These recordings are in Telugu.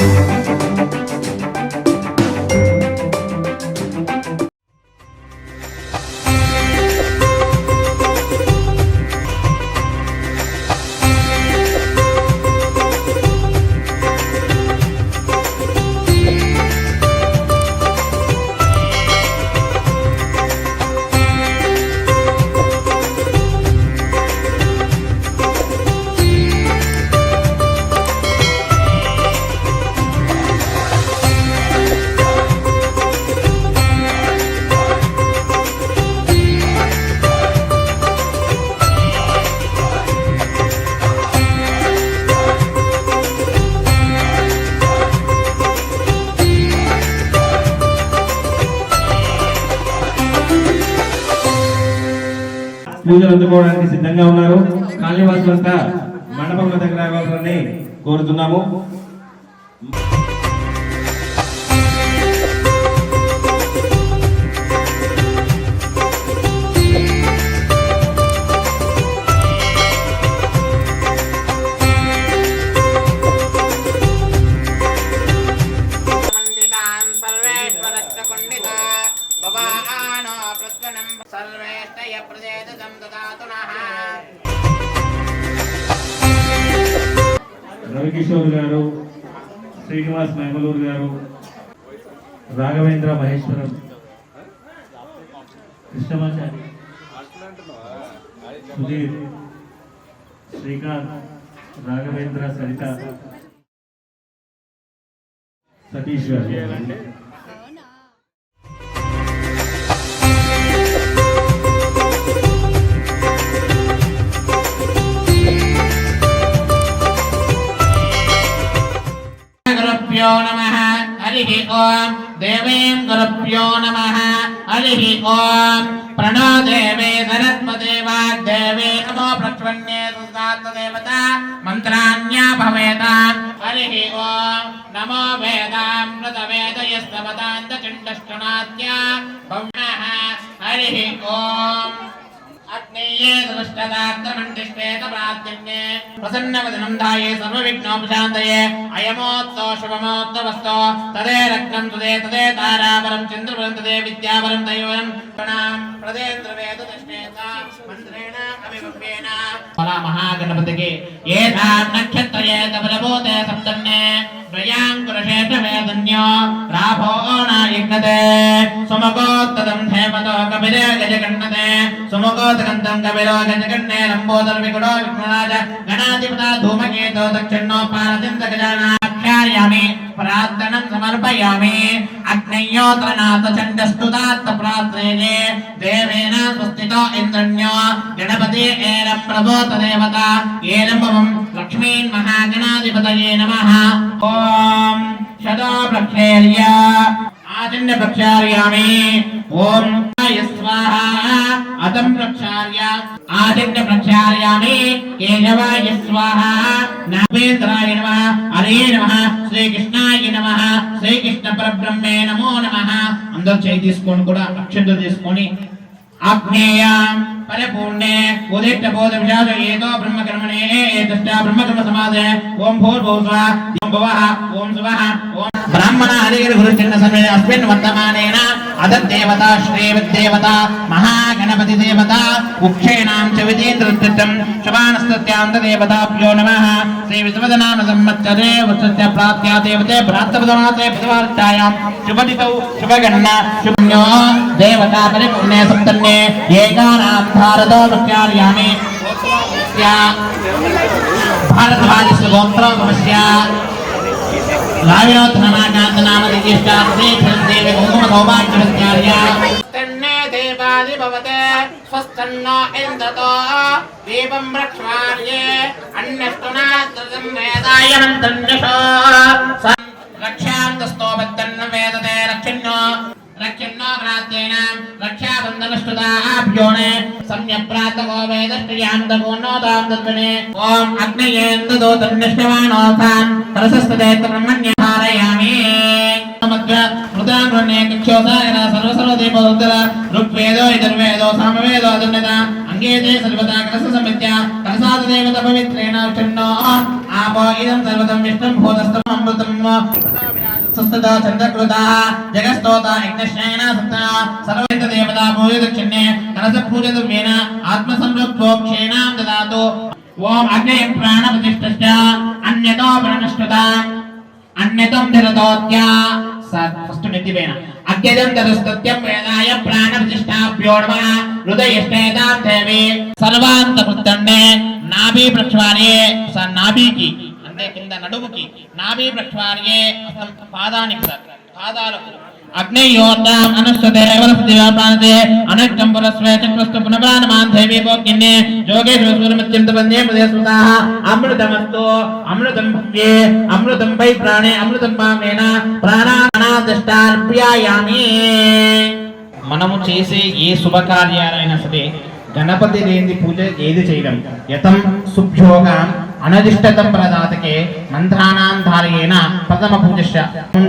フフフフ。పూజలు అందుకోవడానికి సిద్ధంగా ఉన్నారు. కాళీవాసులంతా మండపంలో దగ్గర రావాలని కోరుతున్నాము. శ్రీనివాస్ మైమలూరు గారు రాఘవేంద్ర మహేశ్వరం కృష్ణమాచారి సుధీర్ శ్రీకాంత్ రాఘవేంద్ర సరిత సతీష్ గారు. గురుభ్యో నమ హరి ఓం దేవీం గురుభ్యో నమ హరి ఓం ప్రణో దేవే సరస్వదేవా దేవే నమో ప్రచ్వన్యే దేవత మంత్రాన్యా భవేత హరి ఓం నమో వేదామృత వేదయస్తవదాంత చిండష్టనాద్య భవ్య హరి ఓం అగ్నేయే దృష్టదాత్రమండిష్టేత ప్రార్థన్యే ప్రసన్నవదనం ధాయే సర్వవిఘ్నోపశాంతయే అయమోత్సవ శుభమోత్సవస్తో తదే రత్నం తదే తదే తారావరం చంద్రవరం తదే విద్యావరం దైవరం ప్రణాం ప్రదేంద్ర దృష్టేత మంత్రేణ అభివవ్యేన ఫలా మహాగణపతికి ఏషాం నక్షత్రయే కమలభూతే సప్తన్నే ద్వయాంకురశేష రాభో నాయజ్ఞతే సుమగోత్తదం ధేమతో కపిలే గజగణతే సుమగోతకంతం కపిలో గజగణే లంబోదర వికుడో విఘ్నరాజ గణాధిపత ధూమకేతో దక్షిణో పారదింత గజానాఖ్యాయామి ప్రార్థనం సమర్పయామి. అగ్నయోత్రనాథ చండస్తుతాత్త ప్రార్థనే దేవేన స్వస్తితో ఇంద్రణ్యో గణపతి ఏరం ప్రభోత దేవత ఏరం భవం లక్ష్మీన్ మహాగణాధిపతయే నమ. ఓం శతో ప్రక్షేర్య. ఆచండ ప్రక్షార్యామి. ఓం ఆయ స్వాహా అతం ప్రక్షార్య ఆచండ ప్రక్షార్యామి కేశవాయ స్వాహా నావేంద్రాయ నమః హరే శ్రీకృష్ణాయ నమ శ్రీకృష్ణ పరబ్రహ్మే నమో నమ అందరూ చేయి తీసుకొని కూడా అక్షంతలు తీసుకొని ఆగ్నేయ పరిపూర్ణే ఉదిష్ట బోధ విషాద ఏదో బ్రహ్మకర్మణే ఏతష్ట బ్రహ్మకర్మ సమాధే ఓం భూర్భువస్వ ఓం భువః ఓం శువః ఓం బ్రాహ్మణ హరిగిరి గురుచరణ సమయ అస్మిన్ వర్తమానేన అదద్దేవత శ్రీవద్దేవత మహాగణపతి దేవత ఉక్షేణాం చ విజేంద్రత్వం శుభానస్తత్యాంత దేవతాభ్యో నమః. శ్రీ విశ్వదనామ సంవత్సరే వత్సస్య ప్రాప్త్యా దేవతే భ్రాతృపదమాసే బుధవార్తాయాం శుభదితౌ శుభగణన శుభ్యో దేవతా పరిపూర్ణే సప్తన్నే ఏకానాం భారతో ప్రఖ్యార్యామి భారద్వాజస్య గోత్రోగమస్య లావినోత్తనామాకాంతనామదిష్టేవి కుంకుమ సౌభాగ్యవత్యార్య తన్నే దేవాది భవతే స్వస్తన్నో ఇంద్రతో దీపం రక్ష్మార్యే అన్యస్తునాత్రం వేదాయ మంత్రన్యషో రక్షాంతస్తోపత్తన్న వేదతే రక్షణ్యో రక్షణో ప్రార్థేన రక్షాబంధనస్తుతాభ్యోనే సమ్యప్రాతకో వేదశ్రియాంతపూర్ణోతాం దత్వనే ఓం అగ్నయేందదో తన్నిష్టవానోతాన్ ప్రశస్తదేత బ్రహ్మణ్యహారయామి మధ్య మృతాన్వన్నే కక్షోసాయన సర్వసర్వదీపోత్తర ఋగ్వేదో యజుర్వేదో సామవేదో అదున్నత. అంగేతే సర్వదా కలస సమిత్య. కలసాద దేవత పవిత్రేణ విష్ణో ఆపో ఇదం సర్వతం విష్ణం భూతస్థం అమృతం సుస్థిత చంద్రకృత. జగస్తోత యజ్ఞశ్రేణ సుత సర్వేత దేవతా పూజ దక్షిణ్యే కలస పూజ ద్రవ్యేన ఆత్మ సంరక్షోక్షేణాం దదాతు ఓం అగ్నే ప్రాణ ప్రతిష్ఠ అన్యతో ప్రణష్ఠుత అన్యతం ధరతోత్యా ఫస్ట్ నెత్తిపైన. అత్యజం వేదాయ ప్రాణ ప్రతిష్టాభ్యో దేవి సర్వాంత కృత్తండే నాభి ప్రక్షాళే స నాభికి అంటే కింద నడుముకి నాభి ప్రక్షాళే పాదానికి సార్ పాదాలకు అగ్నియోత్తాం అనుష్ఠతే వరస్దేవ పురస్వే చక్రస్తు పునఃప్రాణమాన్ దేవి భోగిన్నే జోగేశ్వర ప్రదేశుతాః అమృతమస్తు అమృతం భవ్యే అమృతం వై ప్రాణే అమృతం పామేన ప్రాణానాదిష్టార్ప్యాయామి మనము చేసే ఏ శుభకార్యాలైనా సరే గణపతి లేని పూజ ఏది చేయడం యతం శుభ్యోగం అనధిష్టతం ప్రదాతకే మంత్రానాం ధారయేన ప్రథమ పూజ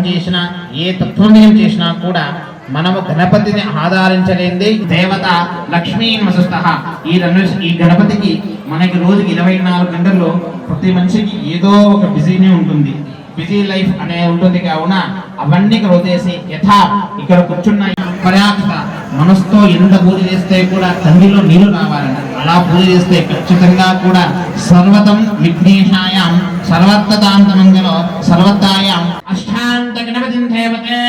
చేసిన ఏ తత్వజ్ఞం చేసినా కూడా మనము గణపతిని ఆధారించలేంది దేవత లక్ష్మీ వసుస్థ ఈ ఈ గణపతికి మనకి రోజుకి ఇరవై నాలుగు గంటల్లో ప్రతి మనిషికి ఏదో ఒక బిజీనే ఉంటుంది. బిజీ లైఫ్ అనే ఉంటుంది కావున అవన్నీ ఇక్కడ వదిలేసి యథా ఇక్కడ కూర్చున్న పర్యాప్త మనసుతో ఎంత పూజ చేస్తే కూడా తండ్రిలో నీళ్ళు రావాలని అలా పూజ చేస్తే ఖచ్చితంగా కూడా సర్వతం విఘ్నేశాయం సర్వత్తాంతమంగళో సర్వతాయం అష్టాంత గణపతి దేవతే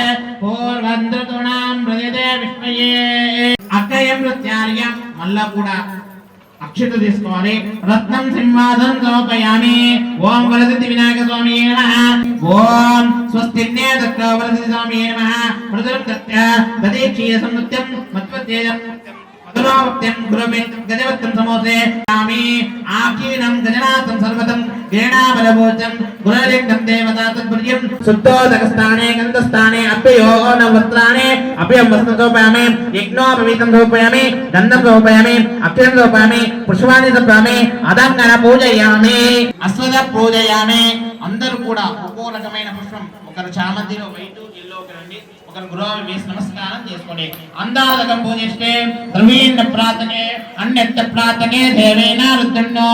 పూర్వంద్రతుణాం హృదయదే విష్మయే అక్కయం నృత్యార్యం మళ్ళా కూడా అక్షత తీసుకోవాలి. రత్నం సింహాసనం సమర్పయామి. ఓం వరసిద్ధి వినాయక స్వామి ఓం స్వస్తిన్నే దత్త వరసిద్ధి స్వామి నమః. మృదురం దత్త దదీక్షీయ సముత్యం. మత్వత్యేయం మధురావత్యం గురమే గజవత్యం సమోసే స్వామి ఆకీనం గజనాథం సర్వతం గేణాబలభోజం గురలింగం దేవతా తత్పుర్యం శుద్ధోదకస్థానే గంధస్థానే అప్యయో నవస్త్రాణే అప్యం వస్త్రం రూపయామి యజ్ఞోపవీతం రూపయామి గంధం రూపయామి అప్యం రూపయామి పుష్పాన్ని సమర్పయామి అదంగన పూజయామి అశ్వద పూజయామి అందరూ కూడా ఒక్కో రకమైన పుష్పం ఒకరు చామంతిలో వైట్ ఒకరు గురువు వేసి నమస్కారం చేసుకోండి. అందాదకం పూజిస్తే ద్రవీణ ప్రాతనే అన్యత్త ప్రాతనే దేవేన రుద్రన్నో.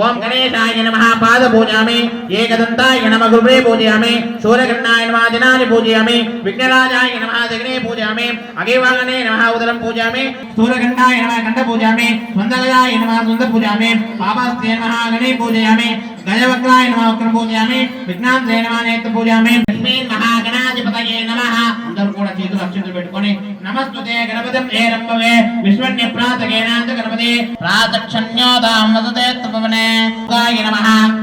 ఓం గణేశాయ నమః పాద పూజయామి ఏకదంతాయ నమః గురువే పూజయామి సూర్యగణాయ నమః దినాని పూజయామి విఘ్నరాజాయ నమః దగ్నే పూజయామి అగేవాగనే నమః ఉదరం పూజయామి సూర్యగణాయ నమః కంఠ పూజయామి స్వందలయాయ నమః స్వంద పూజయామి పాపాస్తే నమః గణే పూజయామి గజవక్రాయ నమ వక్రం పూజయామి. విఘ్నాంతే నమః పూజయామి. మహాగణాధిపతయే నమ. అందరూ కూడా చేతులు అక్షంతలు పెట్టుకొని నమస్తుతే గణపతిం ఏ రంభవే విశ్వన్య ప్రాతకేనాంత గణపతి. ప్రాతక్షణ్యోదాం వదతే తపవనే. గాయ నమ.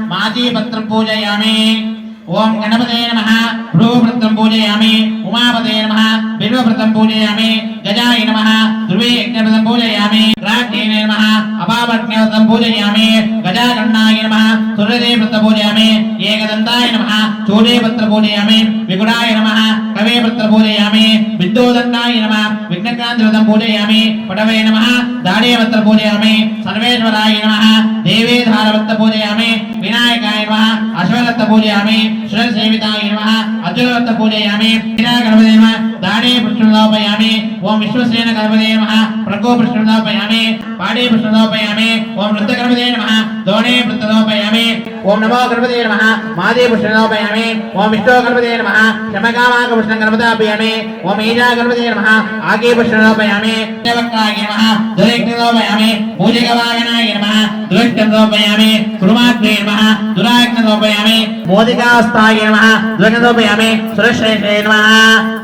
మాజీ పత్రం పూజయామి. ఓం గణపతే నమ. భ్రూభృత్రం పూజయామి. ఉమాపతే నమః. బిల్వభృతం పూజయామి. గజాయ నమః. ధ్రువే యజ్ఞభృతం పూజయామి. రాజ్ఞే నమః. అపాపజ్ఞభృతం పూజయామి. గజాగణాయ నమః. సురదేవృత పూజయామి. ఏకదంతాయ నమః. చూడేపత్ర పూజయామి. విగుడాయ నమః. కవేపత్ర పూజయామి. విద్యోదండాయ నమః. విఘ్నకాంతివ్రతం పూజయామి. పటవే నమః. దాడేపత్ర పూజయామి. సర్వేశ్వరాయ నమః. దేవేధారవత్త పూజయామి. వినాయకాయ నమః. అశ్వరత్త పూజయామి. శ్రీసేవితాయ నమః. అర్జునవత్త పూజయామి. వినాయకగణపతి నమః దాడే పుష్పదాపయామి ఓం విశ్వసేన గణపతి నమః ప్రకో పుష్పదాపయామి పాడే పుష్పదాపయామి ఓం వృద్ధ గణపతి నమ దోడే వృత్తదోపయామి ఓం నమో గణపతి నమః. మాదే పుష్ణోపయమే ఓం విష్ణు గణపతి నమః. శమకామాక పుష్ణ గణపతాపయమే ఓం ఏజా గణపతి నమః. ఆగే పుష్ణోపయమే దేవక్కాయ నమః. దురైక్నదోపయామి పూజకవాగనాయ నమః. దురైక్నదోపయామి కురుమాగ్నే నమః. దురాగ్నదోపయామి మోదికాస్తాయ నమః. దురైక్నదోపయామి సురశ్రేష్ఠే నమః.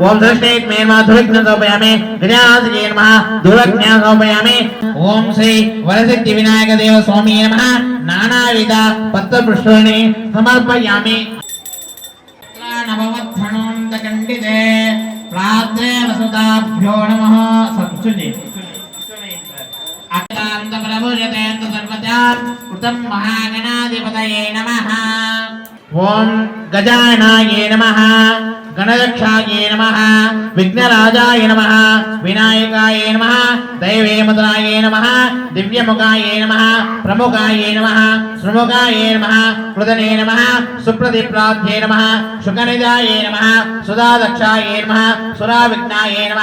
ఓం సురశ్రేష్ఠే నమః. దురైక్నదోపయామి గజాధిజే నమః. దురజ్ఞానోపయామి ఓం శ్రీ వరసిద్ధి వినాయక దేవ స్వామి నమః. నానావిధ పత్రపుష్పాణి సమర్పయామి నవవత్ఫణోందకండితే ప్రాత్రే వసుతాభ్యో నమః సత్సుని అక్రాంత ప్రభుజతేంద్ర సర్వదా కృతం మహాగణాధిపతయే నమః ఓం గజానాయే నమః గణరక్షాయే నమ విఘ్నరాజాయ నమ వినాయకాయ నమ దైవేమతాయ నమ దివ్యముఖాయ నమ ప్రముఖాయ నమ సుముఖాయ నమ కృదనే నమ సుప్రతిప్రాధ్యే నమ శుకనిదాయ నమ సుధాదక్షాయ నమః సురావిఘ్నాయ నమ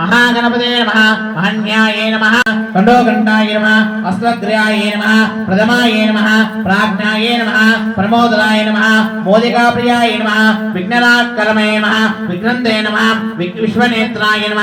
మహాగణపతే నమ మహన్యాయ నమ కండోకంఠాయ నమ అస్త్రగ్రయాయ నమ ప్రథమాయ నమ ప్రాజ్ఞాయ నమ ప్రమోదరాయ నమ మోదికాప్రియాయ నమ విఘ్నరాకరమే నమ విఘ్నంతే నమ విశ్వనేత్రాయ నమ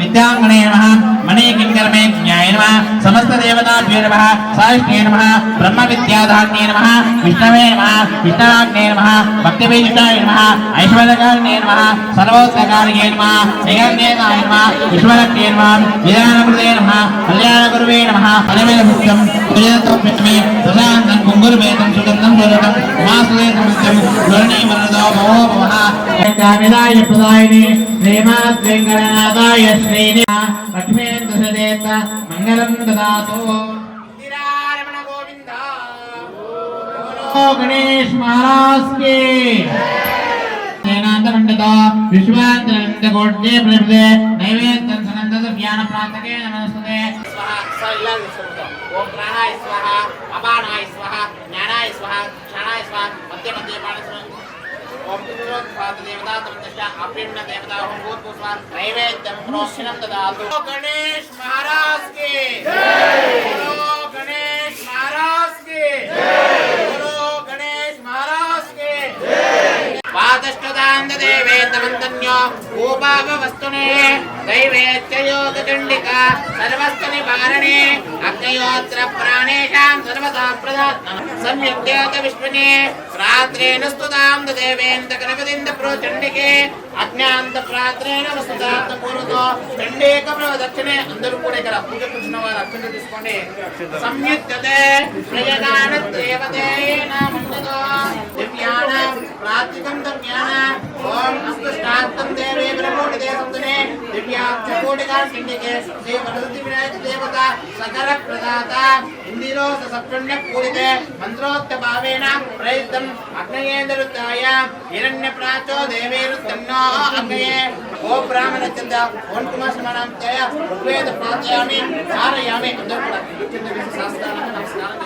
విద్యాంగనే నమ మణికింకరమే నమ సమస్త దేవతాభ్యో నమ సాయిష్ణే నమ బ్రహ్మ విద్యాధాన్యే నమ విష్ణవే నమ విష్ణవాగ్నే నమ భక్తిబీజాయ నమ ఐశ్వర్యకారిణే నమ సర్వోత్తకారిణే నమ జగన్నేనాయ నమ విశ్వరక్షే నమ విధానకృతే నమ కళ్యాణగురువే నమ ముఖ్యం ప్రశాంతం సుగంధం ఉమాసులేతం భవో కామిదాయ ప్రదాయిని శ్రీమాత్ వెంకటనాథాయ శ్రీని లక్ష్మేంద్ర సదేత మంగళం దదాతు గణేష్ మహారాజ్కి సేనాంతరండత విశ్వాంతరండ కోట్టే ప్రభృతే నైవేద్యం సనందత జ్ఞాన ప్రాంతకే నమస్తే ఓం ప్రాణాయ స్వహ అపానాయ స్వహ జ్ఞానాయ స్వహ క్షణాయ స్వహ మధ్య మధ్య పాణ ఓం పురోత్పాద దేవతా తమదశ అప్రిణ దేవతా ఓం భూత్పుష్ప నైవేద్యం ప్రోక్షణం దదాతు గణేష్ మహారాజ్కి బోలో గణేష్ మహారాజ్కి బోలో గణేష్ మహారాజ్కి పాదష్టదాంత దేవేంద్రవంతన్యో భూపాపవస్తునే దైవేత్యయోగచండిక సర్వస్త నివారణే అగ్నయోత్ర ప్రాణేషాం సర్వదా ప్రదాత్మ సంయుక్తేత విశ్వనే ప్రాత్రేణ స్తుతాం దేవేంద్ర గణపతింద ప్రోచండికే అజ్ఞాంత ప్రాత్రేణ వస్తుతాంత పూర్వతో చండేక ప్రదక్షిణే అందరూ కూడా ఇక్కడ పూజ కూర్చున్న వారు అక్షంత తీసుకోండి। సంయుక్తతే ప్రయగాన దేవతే ప్రాతికం దివ్యానాం ఓం అస్తు శాంతం దేవే బ్రహ్మోడి దేవతనే దివ్యాక్ష సిండికే శ్రీ వరదతి వినాయక దేవత సకర ప్రదాత ఇందిరో సప్రణ్య పూరితే మంత్రోక్త భావేన ప్రయుక్తం అగ్నయేంద్రుతాయ హిరణ్య ప్రాచో అగ్నయే ఓ బ్రాహ్మణ ఓం కుమార్ సమానం ఋగ్వేద ప్రాచయామి అందరూ కూడా కింద వేసి శాస్త్రాలకు నమస్కారం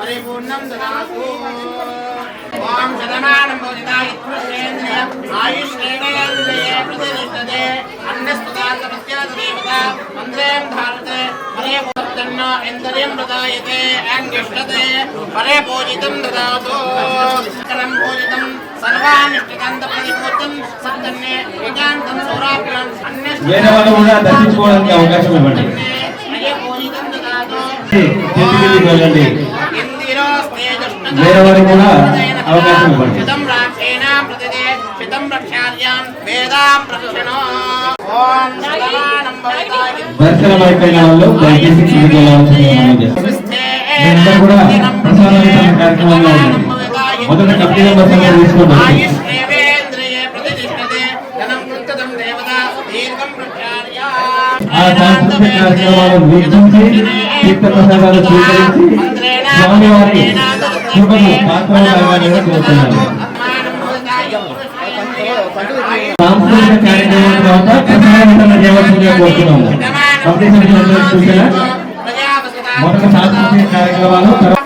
పరిపూర్ణం దాసు ఓం శతమానం భోజితాయ పురుషేంద్రియ ఆయుష్ేంద్రియ ప్రతిష్టతే అన్నస్తుదాత ప్రత్యాత దేవత మంత్రేం ధారతే పరే పూజితన్న ఇంద్రియం ప్రదాయతే అంగిష్టతే పరే పూజితం దదాతు కరం పూజితం సర్వానిష్టకాంత ప్రతిపూర్తం సత్తన్నే ఏకాంతం సౌరాభ్యం వేరే వాళ్ళు కూడా దర్శించుకోవడానికి అవకాశం ఇవ్వండి. వెళ్ళండి. వేరే వారికి కూడా అవకాశం ఇవ్వండి. దర్శనం అయిపోయిన వాళ్ళు దయచేసి కిందికి కూడా ప్రసాద కార్యక్రమంలో ఉండండి. మొదట కమిటీ మెంబర్స్ అందరూ తీసుకోండి. ఆ సాంస్కృతిక కార్యక్రమాలను వీక్షించి తీర్థ ప్రసాదాలు స్వీకరించి స్వామివారి కృపను పాత్రలు కోరుతున్నాను సాంస్కృతిక కార్యక్రమం తర్వాత ప్రసాద వితరణ చేయవలసిందిగా కోరుతున్నాము సూచన మొదట సాంస్కృతిక కార్యక్రమాలు తర్వాత